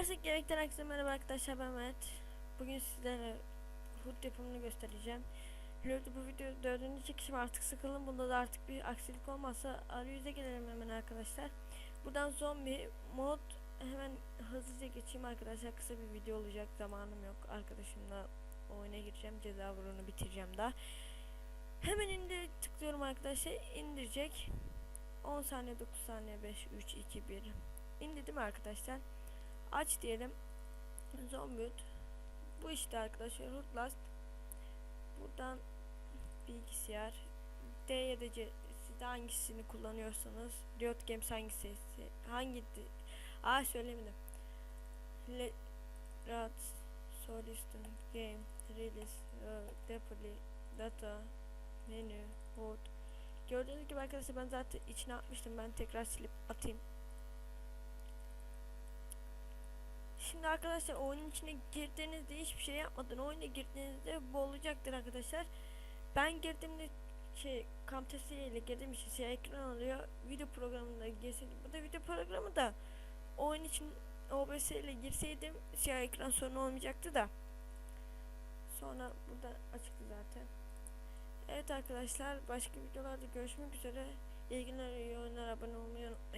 Parsek Gerek'ten herkese merhaba arkadaşlar ben Mehmet. Bugün sizlere HUD yapımını göstereceğim. Lütfen bu video dördüncü çekişim artık sıkıldım. Bunda da artık bir aksilik olmazsa arayüze gelelim hemen arkadaşlar. Buradan zombi mod hemen hızlıca geçeyim arkadaşlar. Kısa bir video olacak. Zamanım yok. Arkadaşımla oyuna gireceğim. Ceza vurunu bitireceğim daha. Hemen indir tıklıyorum arkadaşlar. indirecek. 10 saniye 9 saniye 5 3 2 1 indirdim arkadaşlar. Aç diyelim. Zombie. Bu işte arkadaşlar Outlast. Buradan bilgisayar D ya da C siz hangisini kullanıyorsanız Riot Games hangisi hangi Aa söylemedim. Le Rat Soliston Game Release uh, Depoli Data Menü Hold Gördüğünüz gibi arkadaşlar ben zaten içine atmıştım ben tekrar silip atayım. Şimdi arkadaşlar oyunun içine girdiğinizde hiçbir şey yapmadan oyuna girdiğinizde bu olacaktır arkadaşlar. Ben girdiğimde şey kamp testiyle girdiğim için siyah ekran oluyor. Video programında girseydim. Bu da video programı da oyun için OBS ile girseydim siyah ekran sorunu olmayacaktı da. Sonra burada açıktı zaten. Evet arkadaşlar başka videolarda görüşmek üzere. İyi günler, iyi oyunlar, abone olmayı unutmayın.